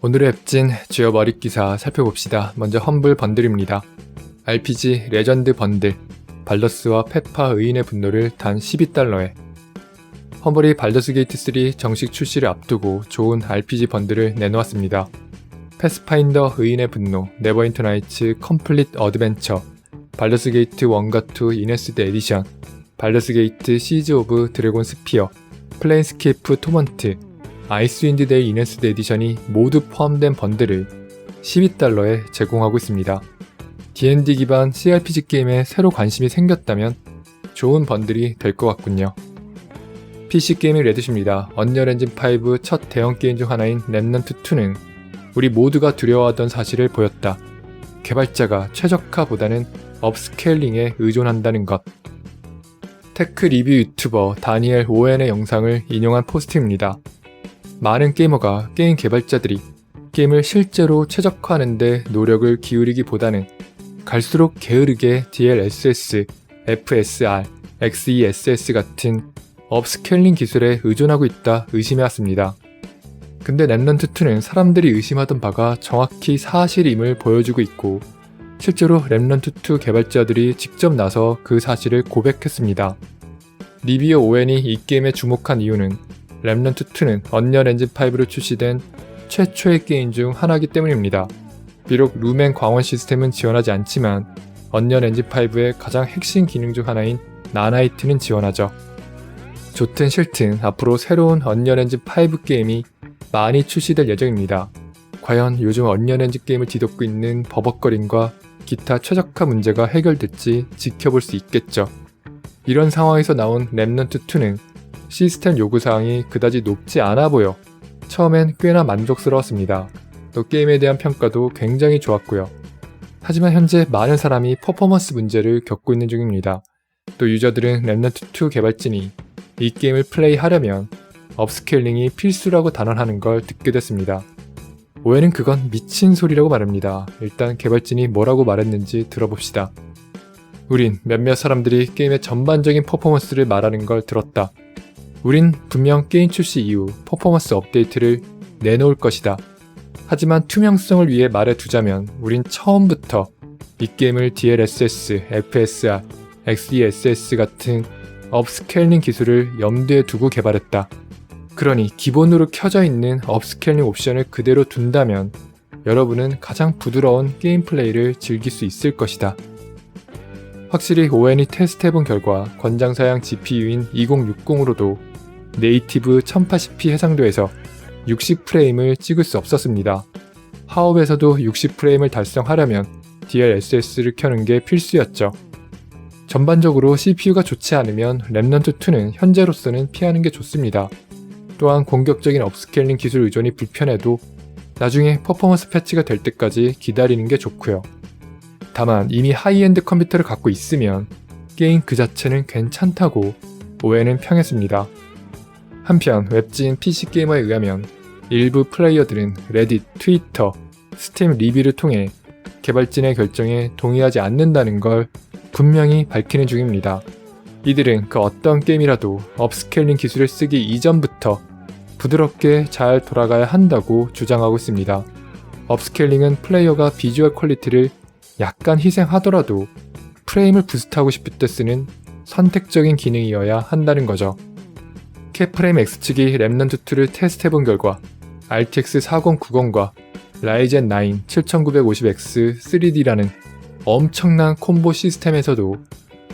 오늘의 앱진 주요 머릿 기사 살펴봅시다. 먼저 험블 번들입니다. RPG 레전드 번들 발더스와 페파 의인의 분노를 단 12달러에 험블이 발더스 게이트 3 정식 출시를 앞두고 좋은 RPG 번들을 내놓았습니다. 패스파인더 의인의 분노, 네버인터 나이츠 컴플릿 어드벤처, 발더스 게이트 1과 2 이네스드 에디션, 발더스 게이트 시즈 오브 드래곤 스피어, 플레인스케이프 토먼트, 아이스윈드 데이 이네스드 에디션이 모두 포함된 번들을 12달러에 제공하고 있습니다. D&D 기반 CRPG 게임에 새로 관심이 생겼다면 좋은 번들이 될 것 같군요. PC 게임의 레드십니다. 언리얼 엔진 5 첫 대형 게임 중 하나인 랩넌트 2는 우리 모두가 두려워하던 사실을 보였다. 개발자가 최적화보다는 업스케일링에 의존한다는 것. 테크 리뷰 유튜버 다니엘 오웬의 영상을 인용한 포스트입니다. 많은 게이머가 게임 개발자들이 게임을 실제로 최적화하는데 노력을 기울이기보다는 갈수록 게으르게 DLSS, FSR, XESS 같은 업스케일링 기술에 의존하고 있다 의심해왔습니다. 근데 랩넌트2는 사람들이 의심하던 바가 정확히 사실임을 보여주고 있고 실제로 랩넌트2 개발자들이 직접 나서 그 사실을 고백했습니다. 리비어 오웬이 이 게임에 주목한 이유는 랩넌트2는 언리얼 엔진 5로 출시된 최초의 게임 중 하나이기 때문입니다. 비록 루멘 광원 시스템은 지원하지 않지만 언리얼 엔진 5의 가장 핵심 기능 중 하나인 나나이트는 지원하죠. 좋든 싫든 앞으로 새로운 언리얼 엔진 5 게임이 많이 출시될 예정입니다. 과연 요즘 언리얼 엔진 게임을 뒤덮고 있는 버벅거림과 기타 최적화 문제가 해결될지 지켜볼 수 있겠죠. 이런 상황에서 나온 랩넌트2는 시스템 요구사항이 그다지 높지 않아 보여 처음엔 꽤나 만족스러웠습니다. 또 게임에 대한 평가도 굉장히 좋았고요. 하지만 현재 많은 사람이 퍼포먼스 문제를 겪고 있는 중입니다. 또 유저들은 랩넌트2 개발진이 이 게임을 플레이하려면 업스케일링이 필수라고 단언하는 걸 듣게 됐습니다. 오해는 그건 미친 소리라고 말합니다. 일단 개발진이 뭐라고 말했는지 들어봅시다. 우린 몇몇 사람들이 게임의 전반적인 퍼포먼스를 말하는 걸 들었다. 우린 분명 게임 출시 이후 퍼포먼스 업데이트를 내놓을 것이다. 하지만 투명성을 위해 말해두자면 우린 처음부터 이 게임을 DLSS, FSR, XESS 같은 업스케일링 기술을 염두에 두고 개발했다. 그러니 기본으로 켜져 있는 업스케일링 옵션을 그대로 둔다면 여러분은 가장 부드러운 게임 플레이를 즐길 수 있을 것이다. 확실히 ON이 테스트해본 결과 권장사양 GPU인 2060으로도 네이티브 1080p 해상도에서 60프레임을 찍을 수 없었습니다. 하업에서도 60프레임을 달성하려면 DLSS를 켜는 게 필수였죠. 전반적으로 CPU가 좋지 않으면 랩넌트2는 현재로서는 피하는 게 좋습니다. 또한 공격적인 업스케일링 기술 의존이 불편해도 나중에 퍼포먼스 패치가 될 때까지 기다리는 게 좋고요. 다만 이미 하이엔드 컴퓨터를 갖고 있으면 게임 그 자체는 괜찮다고 오해는 평했습니다. 한편 웹진 PC게이머에 의하면 일부 플레이어들은 레딧, 트위터, 스팀 리뷰를 통해 개발진의 결정에 동의하지 않는다는 걸 분명히 밝히는 중입니다. 이들은 그 어떤 게임이라도 업스케일링 기술을 쓰기 이전부터 부드럽게 잘 돌아가야 한다고 주장하고 있습니다. 업스케일링은 플레이어가 비주얼 퀄리티를 약간 희생하더라도 프레임을 부스트하고 싶을 때 쓰는 선택적인 기능이어야 한다는 거죠. 캐프레임 X측이 랩넌트2를 테스트해본 결과 RTX 4090과 라이젠 9 7950X 3D라는 엄청난 콤보 시스템에서도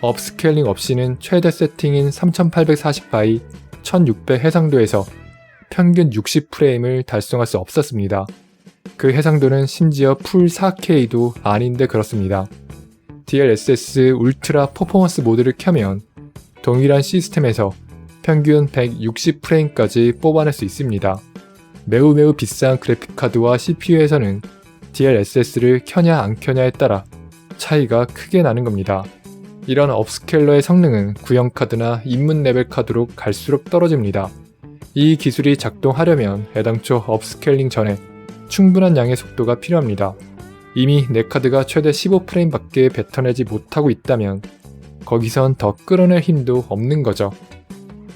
업스케일링 없이는 최대 세팅인 3840바이 1600 해상도에서 평균 60프레임을 달성할 수 없었습니다. 그 해상도는 심지어 풀 4K도 아닌데 그렇습니다. DLSS 울트라 퍼포먼스 모드를 켜면 동일한 시스템에서 평균 160프레임까지 뽑아낼 수 있습니다. 매우 매우 비싼 그래픽카드와 CPU에서는 DLSS를 켜냐 안 켜냐에 따라 차이가 크게 나는 겁니다. 이런 업스케일러의 성능은 구형카드나 입문 레벨 카드로 갈수록 떨어집니다. 이 기술이 작동하려면 애당초 업스케일링 전에 충분한 양의 속도가 필요합니다. 이미 내 카드가 최대 15프레임밖에 뱉어내지 못하고 있다면 거기선 더 끌어낼 힘도 없는 거죠.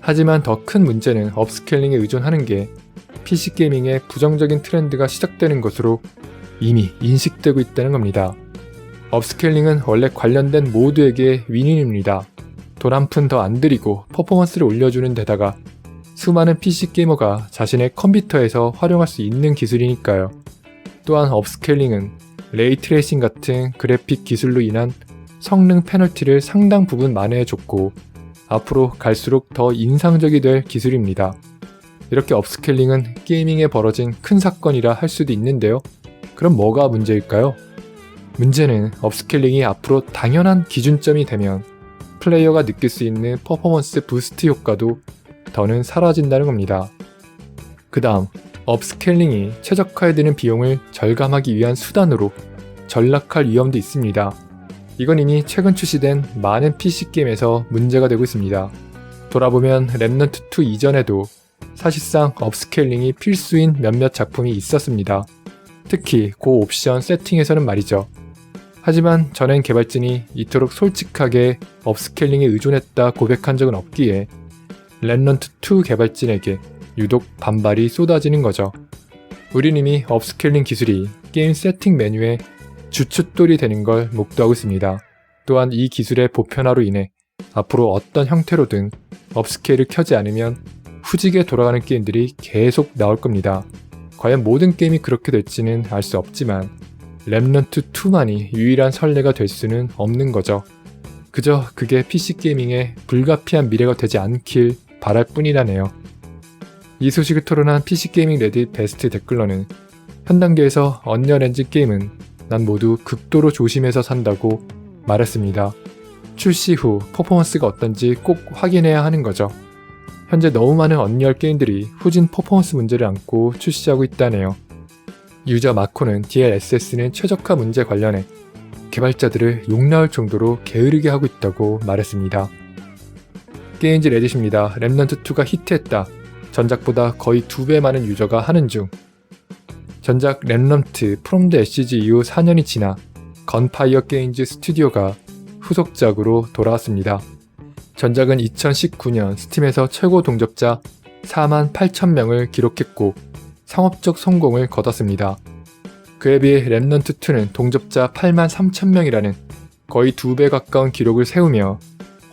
하지만 더 큰 문제는 업스케일링에 의존하는 게 PC 게이밍의 부정적인 트렌드가 시작되는 것으로 이미 인식되고 있다는 겁니다. 업스케일링은 원래 관련된 모두에게 윈윈입니다. 돈 한 푼 더 안 들이고 퍼포먼스를 올려주는 데다가 수많은 PC 게이머가 자신의 컴퓨터에서 활용할 수 있는 기술이니까요. 또한 업스케일링은 레이트레이싱 같은 그래픽 기술로 인한 성능 페널티를 상당 부분 만회해줬고 앞으로 갈수록 더 인상적이 될 기술입니다. 이렇게 업스케일링은 게이밍에 벌어진 큰 사건이라 할 수도 있는데요. 그럼 뭐가 문제일까요? 문제는 업스케일링이 앞으로 당연한 기준점이 되면 플레이어가 느낄 수 있는 퍼포먼스 부스트 효과도 더는 사라진다는 겁니다. 그 다음, 업스케일링이 최적화에 드는 비용을 절감하기 위한 수단으로 전락할 위험도 있습니다. 이건 이미 최근 출시된 많은 PC게임에서 문제가 되고 있습니다. 돌아보면 랩넌트2 이전에도 사실상 업스케일링이 필수인 몇몇 작품이 있었습니다. 특히 고 옵션 세팅에서는 말이죠. 하지만 전엔 개발진이 이토록 솔직하게 업스케일링에 의존했다 고백한 적은 없기에 랩넌트2 개발진에게 유독 반발이 쏟아지는 거죠. 우린 이미 업스케일링 기술이 게임 세팅 메뉴에 주춧돌이 되는 걸 목도하고 있습니다. 또한 이 기술의 보편화로 인해 앞으로 어떤 형태로든 업스케일을 켜지 않으면 후지게 돌아가는 게임들이 계속 나올 겁니다. 과연 모든 게임이 그렇게 될지는 알 수 없지만 랩넌트 2만이 유일한 선례가 될 수는 없는 거죠. 그저 그게 PC 게이밍의 불가피한 미래가 되지 않길 바랄 뿐이라네요. 이 소식을 토론한 PC 게이밍 레딧 베스트 댓글러는 현 단계에서 언리얼 엔진 게임은 난 모두 극도로 조심해서 산다고 말했습니다. 출시 후 퍼포먼스가 어떤지 꼭 확인해야 하는 거죠. 현재 너무 많은 언리얼 게임들이 후진 퍼포먼스 문제를 안고 출시하고 있다네요. 유저 마코는 DLSS는 최적화 문제 관련해 개발자들을 욕나올 정도로 게으르게 하고 있다고 말했습니다. 게임즈 레딧입니다. 랩넌트2가 히트했다. 전작보다 거의 두 배 많은 유저가 하는 중. 전작 랩넌트 프롬드 SG 이후 4년이 지나 건파이어 게임즈 스튜디오가 후속작으로 돌아왔습니다. 전작은 2019년 스팀에서 최고 동접자 4만 8천 명을 기록했고 상업적 성공을 거뒀습니다. 그에 비해 랩넌트2는 동접자 8만 3천 명이라는 거의 두 배 가까운 기록을 세우며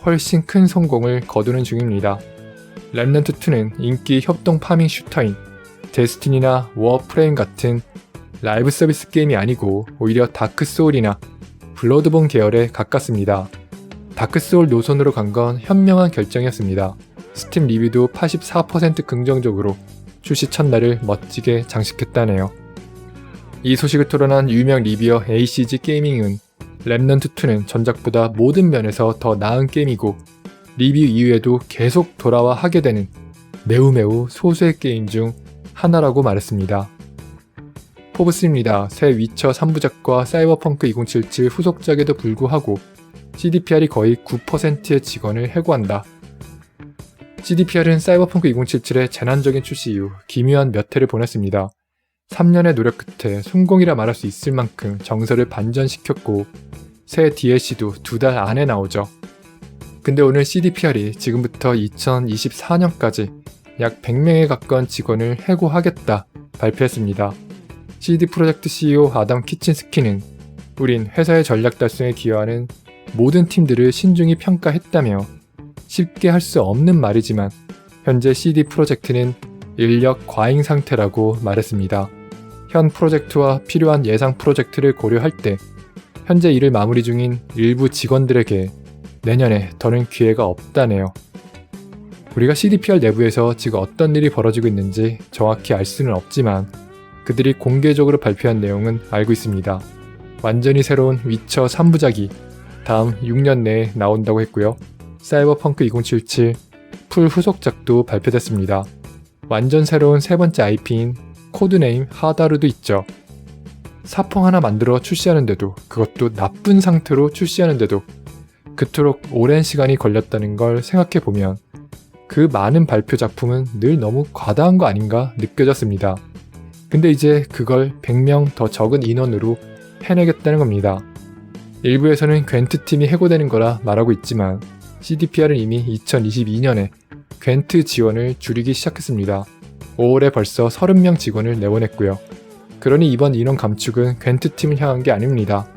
훨씬 큰 성공을 거두는 중입니다. 랩넌트2는 인기 협동 파밍 슈터인 데스티니나 워프레임 같은 라이브 서비스 게임이 아니고 오히려 다크 소울이나 블러드본 계열에 가깝습니다. 다크 소울 노선으로 간 건 현명한 결정이었습니다. 스팀 리뷰도 84% 긍정적으로 출시 첫날을 멋지게 장식했다네요. 이 소식을 토론한 유명 리뷰어 ACG 게이밍은 랩넌트2는 전작보다 모든 면에서 더 나은 게임이고 리뷰 이후에도 계속 돌아와 하게 되는 매우 매우 소수의 게임 중 하나라고 말했습니다. 포브스입니다. 새 위쳐 3부작과 사이버펑크 2077 후속작에도 불구하고 CDPR이 거의 9%의 직원을 해고한다. CDPR은 사이버펑크 2077의 재난적인 출시 이후 기묘한 몇 해를 보냈습니다. 3년의 노력 끝에 성공이라 말할 수 있을 만큼 정서를 반전시켰고 새 DLC도 두 달 안에 나오죠. 근데 오늘 CDPR이 지금부터 2024년까지 약 100명에 가까운 직원을 해고하겠다 발표했습니다. CD 프로젝트 CEO 아담 키친스키는 우린 회사의 전략 달성에 기여하는 모든 팀들을 신중히 평가했다며 쉽게 할 수 없는 말이지만 현재 CD 프로젝트는 인력 과잉 상태라고 말했습니다. 현 프로젝트와 필요한 예상 프로젝트를 고려할 때 현재 일을 마무리 중인 일부 직원들에게 내년에 더는 기회가 없다네요. 우리가 CDPR 내부에서 지금 어떤 일이 벌어지고 있는지 정확히 알 수는 없지만 그들이 공개적으로 발표한 내용은 알고 있습니다. 완전히 새로운 위쳐 3부작이 다음 6년 내에 나온다고 했고요. 사이버펑크 2077 풀 후속작도 발표됐습니다. 완전 새로운 세 번째 IP인 코드네임 하다르도 있죠. 사펑 하나 만들어 출시하는데도 그것도 나쁜 상태로 출시하는데도 그토록 오랜 시간이 걸렸다는 걸 생각해 보면 그 많은 발표 작품은 늘 너무 과다한 거 아닌가 느껴졌습니다. 근데 이제 그걸 100명 더 적은 인원으로 해내겠다는 겁니다. 일부에서는 괜트 팀이 해고되는 거라 말하고 있지만 CDPR은 이미 2022년에 괜트 지원을 줄이기 시작했습니다. 5월에 벌써 30명 직원을 내보냈고요. 그러니 이번 인원 감축은 괜트 팀을 향한 게 아닙니다.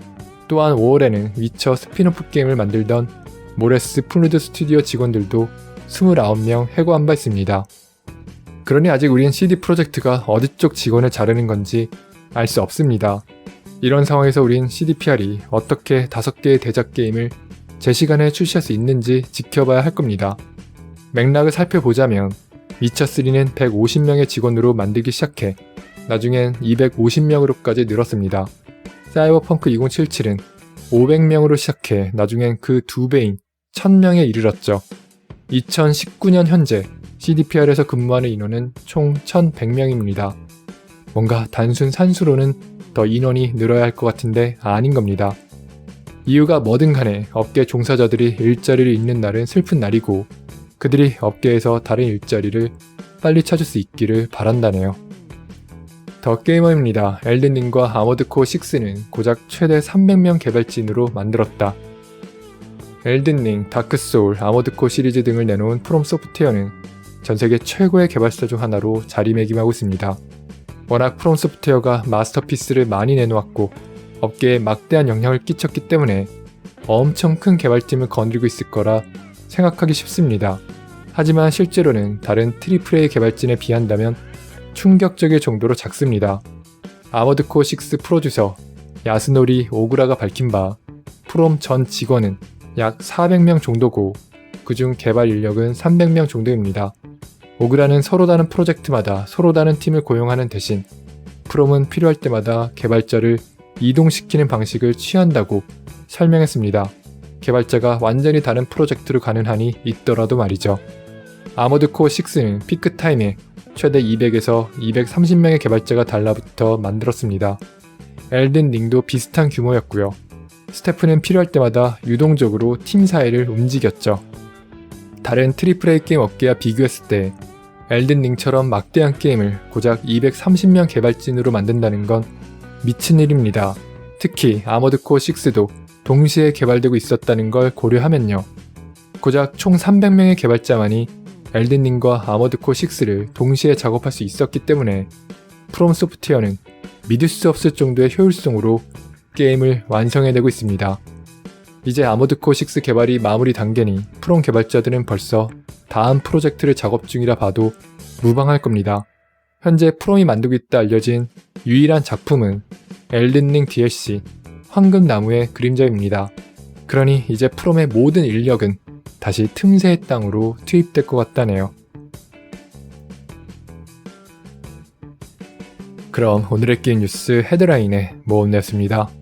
또한 5월에는 위쳐 스피노프 게임을 만들던 모레스 플루드 스튜디오 직원들도 29명 해고한 바 있습니다. 그러니 아직 우린 CD 프로젝트가 어디 쪽 직원을 자르는 건지 알 수 없습니다. 이런 상황에서 우린 CDPR이 어떻게 5개의 대작 게임을 제 시간에 출시할 수 있는지 지켜봐야 할 겁니다. 맥락을 살펴보자면 위쳐3는 150명의 직원으로 만들기 시작해 나중엔 250명으로까지 늘었습니다. 사이버펑크 2077은 500명으로 시작해 나중엔 그 두 배인 1000명에 이르렀죠. 2019년 현재 CDPR에서 근무하는 인원은 총 1100명입니다. 뭔가 단순 산수로는 더 인원이 늘어야 할 것 같은데 아닌 겁니다. 이유가 뭐든 간에 업계 종사자들이 일자리를 잃는 날은 슬픈 날이고 그들이 업계에서 다른 일자리를 빨리 찾을 수 있기를 바란다네요. 더 게이머입니다. 엘든링과 아머드코 6는 고작 최대 300명 개발진으로 만들었다. 엘든링, 다크소울, 아머드코 시리즈 등을 내놓은 프롬 소프트웨어는 전 세계 최고의 개발사 중 하나로 자리매김하고 있습니다. 워낙 프롬 소프트웨어가 마스터피스를 많이 내놓았고 업계에 막대한 영향을 끼쳤기 때문에 엄청 큰 개발팀을 거느리고 있을 거라 생각하기 쉽습니다. 하지만 실제로는 다른 트리플 A 개발진에 비한다면 충격적일 정도로 작습니다. 아머드코 6 프로듀서 야스노리 오구라가 밝힌 바 프롬 전 직원은 약 400명 정도고 그중 개발 인력은 300명 정도입니다. 오그라는 서로 다른 프로젝트마다 서로 다른 팀을 고용하는 대신 프롬은 필요할 때마다 개발자를 이동시키는 방식을 취한다고 설명했습니다. 개발자가 완전히 다른 프로젝트로 가는 한이 있더라도 말이죠. 아머드코 6는 피크 타임에 최대 200에서 230명의 개발자가 달라붙어 만들었습니다. 엘든 링도 비슷한 규모였고요. 스태프는 필요할 때마다 유동적으로 팀 사이를 움직였죠. 다른 트리플 A 게임 업계와 비교했을 때 엘든 링처럼 막대한 게임을 고작 230명 개발진으로 만든다는 건 미친 일입니다. 특히 아머드코 6도 동시에 개발되고 있었다는 걸 고려하면요. 고작 총 300명의 개발자만이 엘든링과 아머드코 6를 동시에 작업할 수 있었기 때문에 프롬 소프트웨어는 믿을 수 없을 정도의 효율성으로 게임을 완성해내고 있습니다. 이제 아머드코 6 개발이 마무리 단계니 프롬 개발자들은 벌써 다음 프로젝트를 작업 중이라 봐도 무방할 겁니다. 현재 프롬이 만들고 있다 알려진 유일한 작품은 엘든링 DLC 황금나무의 그림자입니다. 그러니 이제 프롬의 모든 인력은 다시 틈새의 땅으로 투입될 것 같다네요. 그럼 오늘의 게임 뉴스 헤드라인에 모험냈습니다.